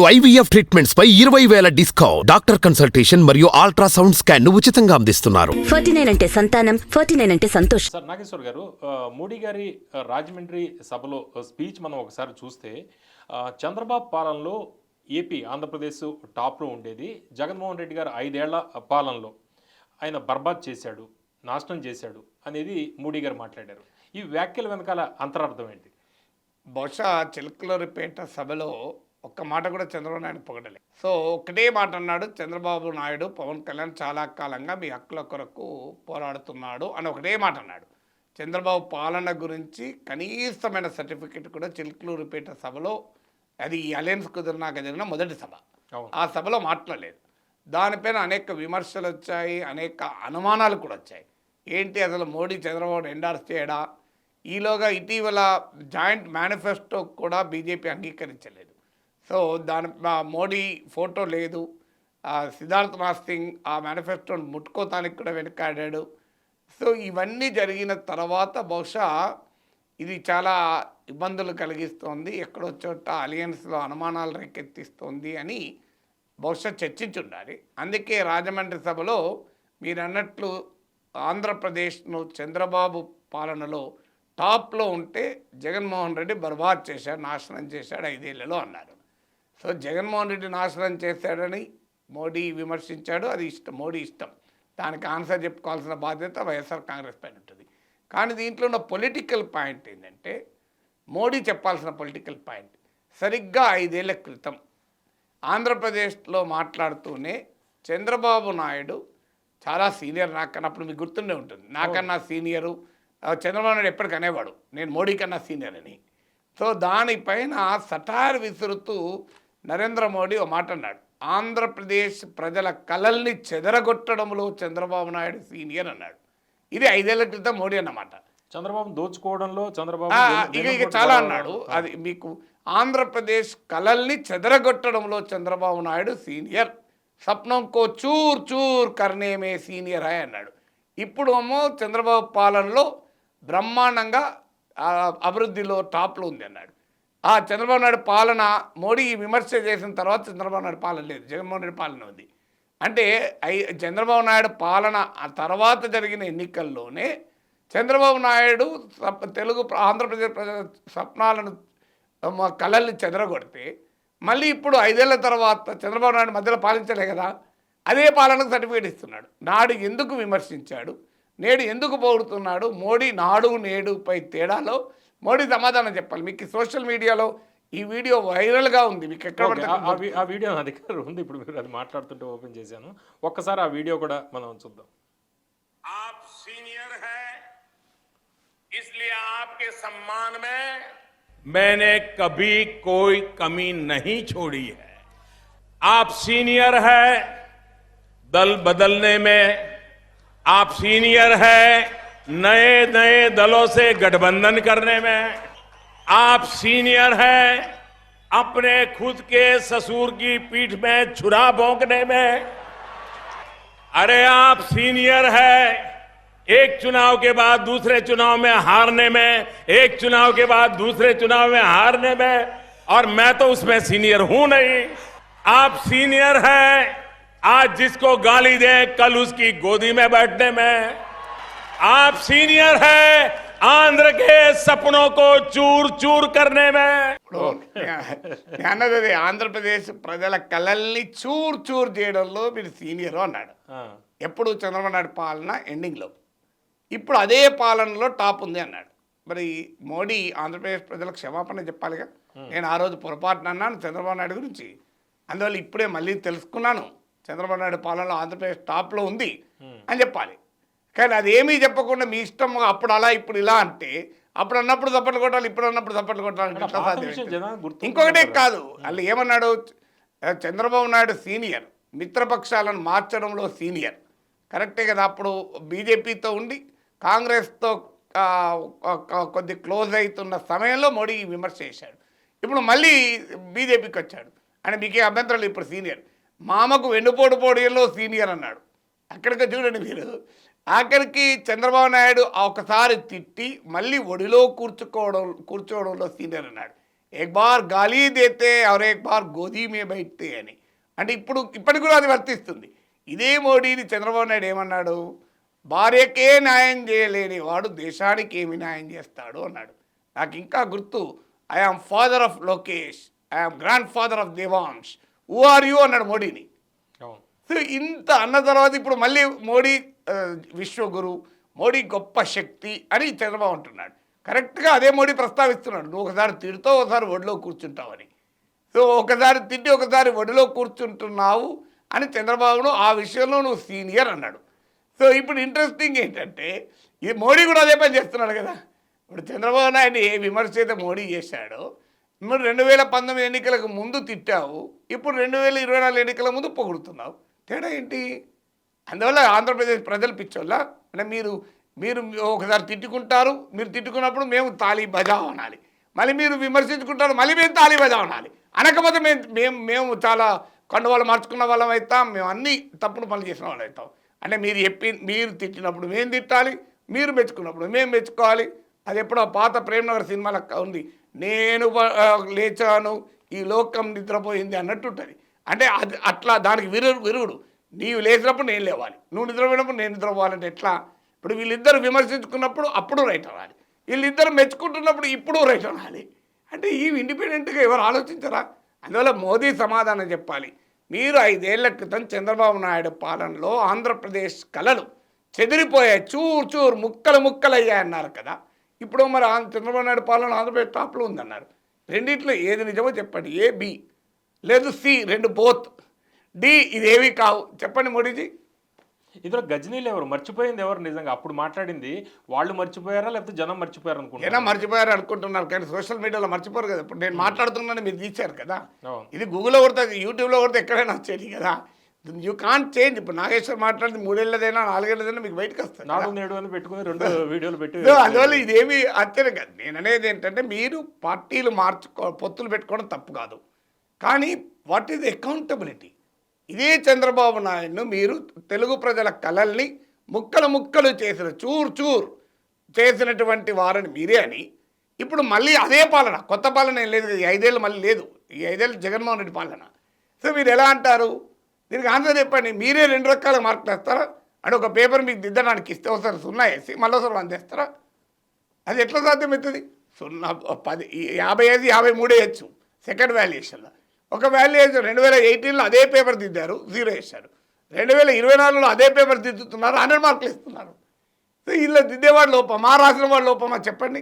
IVF treatments పై ఇరవై వేల డిస్కౌంట్. డాక్టర్ కన్సల్టేషన్ మరియు అల్ట్రాసౌండ్ స్కాన్ను ఉచితంగా అందిస్తున్నారు. ఫార్టీ నైన్ అంటే సంతానం ఫార్టీ నైన్ అంటే సంతోషం. సార్ నాగేశ్వర్ గారు మోడీ గారి రాజమండ్రి సభలో స్పీచ్ మనం ఒకసారి చూస్తే చంద్రబాబు పాలనలో ఏపీ ఆంధ్రప్రదేశ్ టాప్లో ఉండేది. జగన్మోహన్ రెడ్డి గారు ఐదేళ్ళ పాలనలో ఆయన బర్బాద్ చేశాడు నాశనం చేశాడు అనేది మోడీ గారు మాట్లాడారు. ఈ వ్యాఖ్యల వెనకాల అంతరార్థం ఏంటి? బహుశా చిలకలూరిపేట సభలో ఒక్క మాట కూడా చంద్రబాబు నాయుడు పొగడలే. సో ఒకటే మాట అన్నాడు చంద్రబాబు నాయుడు పవన్ కళ్యాణ్ చాలా కాలంగా మీ హక్కుల కొరకు పోరాడుతున్నాడు అని ఒకటే మాట అన్నాడు. చంద్రబాబు పాలన గురించి కనీసమైన సర్టిఫికెట్ కూడా చిలకలూరిపేట సభలో అది ఈ అలయన్స్ కుదిరినాక జరిగిన మొదటి సభ. ఆ సభలో మాట్లాడలేదు. దానిపైన అనేక విమర్శలు వచ్చాయి అనేక అనుమానాలు కూడా వచ్చాయి. ఏంటి అసలు మోడీ చంద్రబాబు ఎండార్స్ చేయడా? ఈలోగా ఇటీవల జాయింట్ మేనిఫెస్టో కూడా బీజేపీ అంగీకరించలేదు. సో దాని మోడీ ఫోటో లేదు. సిద్ధార్థ్ సిద్ధార్థనాథ్ సింగ్ ఆ మేనిఫెస్టోని ముట్టుకోతానికి కూడా వెనకాడాడు. సో ఇవన్నీ జరిగిన తర్వాత బహుశా ఇది చాలా ఇబ్బందులు కలిగిస్తోంది. ఎక్కడో చోట అలియన్స్లో అనుమానాలు రేకెత్తిస్తోంది అని బహుశా చర్చించుండాలి. అందుకే రాజమండ్రి సభలో మీరు అన్నట్లు ఆంధ్రప్రదేశ్ను చంద్రబాబు పాలనలో టాప్లో ఉంటే జగన్మోహన్ రెడ్డి బర్బాద్ చేశాడు నాశనం చేశాడు ఐదేళ్ళలో అన్నారు. సో జగన్మోహన్ రెడ్డి నాశనం చేశాడని మోడీ విమర్శించాడు. అది ఇష్టం మోడీ ఇష్టం. దానికి ఆన్సర్ చెప్పుకోవాల్సిన బాధ్యత వైఎస్ఆర్ కాంగ్రెస్ పైన ఉంటుంది. కానీ దీంట్లో ఉన్న పొలిటికల్ పాయింట్ ఏంటంటే మోడీ చెప్పాల్సిన పొలిటికల్ పాయింట్ సరిగ్గా ఐదేళ్ళ క్రితం ఆంధ్రప్రదేశ్లో మాట్లాడుతూనే చంద్రబాబు నాయుడు చాలా సీనియర్ నాకన్నా అప్పుడు మీకు గుర్తుండే ఉంటుంది. నాకన్నా సీనియరు. చంద్రబాబు నాయుడు ఎప్పటికీ అనేవాడు. నేను మోడీ కన్నా సీనియర్ అని సో దానిపైన సటార్ విసురుతూ నరేంద్ర మోడీ ఓ మాట అన్నాడు. ఆంధ్రప్రదేశ్ ప్రజల కలల్ని చెదరగొట్టడంలో చంద్రబాబు నాయుడు సీనియర్ అన్నాడు. ఇది ఐదేళ్ళ క్రితం మోడీ అన్నమాట. చంద్రబాబు దోచుకోవడంలో చంద్రబాబు ఇక చాలా అన్నాడు. అది మీకు ఆంధ్రప్రదేశ్ కలల్ని చెదరగొట్టడంలో చంద్రబాబు నాయుడు సీనియర్. స్వప్నం కో చూర్ చూర్ కర్నేమే సీనియర్ హై అన్నాడు. ఇప్పుడు ఏమో చంద్రబాబు పాలనలో బ్రహ్మాండంగా అభివృద్ధిలో టాప్లో ఉంది అన్నాడు. ఆ చంద్రబాబు నాయుడు పాలన మోడీ విమర్శ చేసిన తర్వాత చంద్రబాబు నాయుడు పాలన లేదు. జగన్మోహన్ రెడ్డి పాలన ఉంది. అంటే ఐ చంద్రబాబు నాయుడు పాలన ఆ తర్వాత జరిగిన ఎన్నికల్లోనే చంద్రబాబు నాయుడు సప్- తెలుగు ఆంధ్రప్రదేశ్ ప్రజల స్వప్నాలను కళల్ని చెదరగొడితే మళ్ళీ ఇప్పుడు ఐదేళ్ళ తర్వాత చంద్రబాబు నాయుడు మధ్యలో పాలించలే కదా. అదే పాలనకు సర్టిఫికేట్ ఇస్తున్నాడు. నాడు ఎందుకు విమర్శించాడు? నేడు ఎందుకు పోగొడుతున్నాడు? మోడీ నాడు నేడుపై తేడాలో మోడీ సమాధానం చెప్పాలి మీకు ఈ సోషల్ మీడియాలో ఈ వీడియో వైరల్గా ఉంది మీకు ఎక్కడ ఓకే, పడితే ఆ- అక్కడ ఆ వీ- ఆ వీడియో నా దగ్గర ఉంది ఇప్పుడు మీరు అది మాట్లాడుతుంటే ఓపెన్ చేశాను ఒక్కసారి ఆ వీడియో కూడా మనం చూద్దాం आप सीनियर हैं इसलिए आपके सम्मान में मैंने कभी कोई कमी नहीं छोड़ी है आप सीनियर है दल बदलने में आप सीनियर है नए नए दलों से गठबंधन करने में आप सीनियर हैं, अपने खुद के ससुर की पीठ में छुरा भोंकने में। अरे आप सीनियर है, एक चुनाव के बाद दूसरे चुनाव में हारने में, एक चुनाव के बाद दूसरे चुनाव में हारने में, और मैं तो उसमें सीनियर हूँ नहीं। आप सीनियर है, आज जिसको गाली दें, कल उसकी गोदी में बैठने में। आप सीनियर है आंध्र के सपनों को चूर चूर करने में ఇప్పుడు నేను అన్నది అదే ఆంధ్రప్రదేశ్ ప్రజల కళల్ని చూర్ చూర్ చేయడంలో మీరు సీనియర్ అన్నాడు ఆ, ఎప్పుడు చంద్రబాబు నాయుడు పాలన ఎండింగ్లో ఇప్పుడు అదే పాలనలో టాప్ ఉంది అన్నాడు మరి మోడీ ఆంధ్రప్రదేశ్ ప్రజలకు క్షమాపణ చెప్పాలిగా నేను ఆ రోజు పొరపాటున అన్నాను చంద్రబాబు నాయుడు గురించి అందువల్ల ఇప్పుడే మళ్ళీ తెలుసుకున్నాను చంద్రబాబు నాయుడు పాలనలో ఆంధ్రప్రదేశ్ టాప్లో ఉంది అని చెప్పాలి కానీ అదేమీ చెప్పకుండా మీ ఇష్టం అప్పుడు అలా ఇప్పుడు ఇలా అంటే అప్పుడు అన్నప్పుడు చప్పట్లు కొట్టాలి ఇప్పుడు అన్నప్పుడు చప్పట్లు కొట్టాలి ఎట్లా సాధ్యం ఇంకొకటే కదా. వాళ్ళు ఏమన్నాడు? చంద్రబాబు నాయుడు సీనియర్ మిత్రపక్షాలను మార్చడంలో సీనియర్. కరెక్టే కదా అప్పుడు బీజేపీతో ఉండి కాంగ్రెస్తో కొద్ది క్లోజ్ అవుతున్న సమయంలో మోడీ విమర్శ చేశాడు. ఇప్పుడు మళ్ళీ బీజేపీకి వచ్చాడు. అని మీకే అభ్యంతరాలు ఇప్పుడు సీనియర్. మామకు వెన్నుపోటు పోటీల్లో సీనియర్ అన్నాడు. అక్కడికి చూడండి మీరు. ఆఖరికి చంద్రబాబు నాయుడు ఒకసారి తిట్టి మళ్ళీ ఒడిలో కూర్చుకోవడం కూర్చోవడంలో సీనియర్ అన్నాడు. ఎక్ బార్ గాలి దేతే ఎవరు ఎక్ బార్ గోధీ మే బయటే అని. అంటే ఇప్పుడు ఇప్పటికి కూడా అది వర్తిస్తుంది. ఇదే మోడీని చంద్రబాబు నాయుడు ఏమన్నాడు? భార్యకే న్యాయం చేయలేని వాడు దేశానికి ఏమి న్యాయం చేస్తాడు అన్నాడు. నాకు ఇంకా గుర్తు I am father of Lokesh I am grandfather of Devansh who are you అన్నాడు మోడీని. సో ఇంత అన్న తర్వాత ఇప్పుడు మళ్ళీ మోడీ విశ్వగురు మోడీ గొప్ప శక్తి అని చంద్రబాబు అంటున్నాడు. కరెక్ట్గా అదే మోడీ ప్రస్తావిస్తున్నాడు. నువ్వు ఒకసారి తిడుతావు ఒకసారి ఒడిలో కూర్చుంటావని. సో ఒకసారి తిట్టి ఒకసారి ఒడిలో కూర్చుంటున్నావు అని చంద్రబాబును ఆ విషయంలో నువ్వు సీనియర్ అన్నాడు. సో ఇప్పుడు ఇంట్రెస్టింగ్ ఏంటంటే ఇది మోడీ కూడా అదే పని చేస్తున్నాడు కదా. ఇప్పుడు చంద్రబాబు నాయుడు ఏ విమర్శ అయితే మోడీ చేశాడో ఇప్పుడు రెండు వేల పంతొమ్మిది ఎన్నికలకు ముందు తిట్టావు ఇప్పుడు రెండు వేల ఇరవై నాలుగు ఎన్నికల ముందు పొగుడుతున్నావు. తేడా ఏంటి? అందువల్ల ఆంధ్రప్రదేశ్ ప్రజలు పిచ్చోళ్ళ. అంటే మీరు మీరు ఒకసారి తిట్టుకుంటారు మీరు తిట్టుకున్నప్పుడు మేము తాళీ బజా అనాలి. మళ్ళీ మీరు విమర్శించుకుంటారు మళ్ళీ మేము తాళీ బజా అనాలి. అనకపోతే మేము మేము మేము చాలా కండువాళ్ళు మార్చుకున్న వాళ్ళం అవుతాం మేము అన్ని తప్పుడు పనులు చేసిన వాళ్ళు అవుతాం అంటే మీరు చెప్పి మీరు తిట్టినప్పుడు మేము తిట్టాలి మీరు మెచ్చుకున్నప్పుడు మేము మెచ్చుకోవాలి. అది ఎప్పుడో పాత ప్రేమనగర్ సినిమాలో ఉంది. నేను లేచాను ఈ లోకం నిద్రపోయింది అన్నట్టు ఉంటుంది. అంటే అది అట్లా దానికి విరు విరుగుడు. నీవు లేచినప్పుడు నేను లేవాలి. నువ్వు నిద్రపోయినప్పుడు నేను నిద్రపోవాలంటే ఎట్లా? ఇప్పుడు వీళ్ళిద్దరు విమర్శించుకున్నప్పుడు అప్పుడు రైట్ అనాలి. వీళ్ళిద్దరు మెచ్చుకుంటున్నప్పుడు ఇప్పుడు రైట్ అనాలి. అంటే ఈ ఇండిపెండెంట్గా ఎవరు ఆలోచించరా? అందువల్ల మోదీ సమాధానం చెప్పాలి. మీరు ఐదేళ్ళ క్రితం చంద్రబాబు నాయుడు పాలనలో ఆంధ్రప్రదేశ్ కళలు చెదిరిపోయాయి. చూర్ చూర్ ముక్కలు ముక్కలు అయ్యాయి అన్నారు కదా. ఇప్పుడు మరి చంద్రబాబు నాయుడు పాలన ఆంధ్రప్రదేశ్ టాప్లో ఉందన్నారు. రెండిట్లో ఏది నిజమో చెప్పండి. ఏ బి లేదు సి రెండు బోత్ డి ఇదేవి కావు. చెప్పండి మోడీజీ. ఇందులో గజనీలు ఎవరు? మర్చిపోయింది ఎవరు నిజంగా? అప్పుడు మాట్లాడింది వాళ్ళు మర్చిపోయారా? లేకపోతే జనం మర్చిపోయారు ఏనా అనుకుంటున్నా మర్చిపోయారు అనుకుంటున్నారు కానీ సోషల్ మీడియాలో మర్చిపోరు కదా. ఇప్పుడు నేను మాట్లాడుతున్నాను మీరు తీశారు కదా. ఇది గూగుల్లో కొడితే యూట్యూబ్లో కొడితే ఎక్కడైనా వచ్చేది కదా. యూ కాంట్ చేంజ్ ఇప్పుడు నాగేశ్వర్ మాట్లాడింది మూడేళ్ళదైనా నాలుగేళ్ళదైనా మీకు బయటకు వస్తుంది నాలుగు ఏడు వందలు పెట్టుకుని రెండు వీడియోలు పెట్టి అందువల్ల ఇదేమి కాదు. నేను అనేది ఏంటంటే మీరు పార్టీలు మార్చుకో పొత్తులు పెట్టుకోవడం తప్పు కాదు. కానీ వాట్ ఈజ్ అకౌంటబిలిటీ? ఇదే చంద్రబాబు నాయుడును మీరు తెలుగు ప్రజల కళల్ని ముక్కలు ముక్కలు చేసిన చూర్ చూర్ చేసినటువంటి వారని మీరే అని. ఇప్పుడు మళ్ళీ అదే పాలన కొత్త పాలన ఏం లేదు ఈ ఐదేళ్ళు మళ్ళీ లేదు. ఈ ఐదేళ్ళు జగన్మోహన్ రెడ్డి పాలన. సో మీరు ఎలా అంటారు? దీనికి ఆన్సర్ చెప్పండి. మీరే రెండు రకాల మార్కులు వేస్తారా అంటే ఒక పేపర్ మీకు దిద్దడానికి ఇస్తే ఒకసారి సున్నా వేసి మళ్ళీ ఒకసారి అది ఎట్లా సాధ్యమవుతుంది సున్నా పది యాభై ఐదు యాభై మూడు వేయచ్చు. సెకండ్ వాల్యుయేషన్లో. ఒక వాల్యుయేషన్ రెండు వేల ఎయిటీన్లో అదే పేపర్ దిద్దారు జీరో వేశారు. రెండు వేల ఇరవై నాలుగులో అదే పేపర్ దిద్దుతున్నారు హండ్రెడ్ మార్కులు ఇస్తున్నారు. సో ఇలా దిద్దేవాడు లోపమా రాసిన వాడు లోపమా చెప్పండి.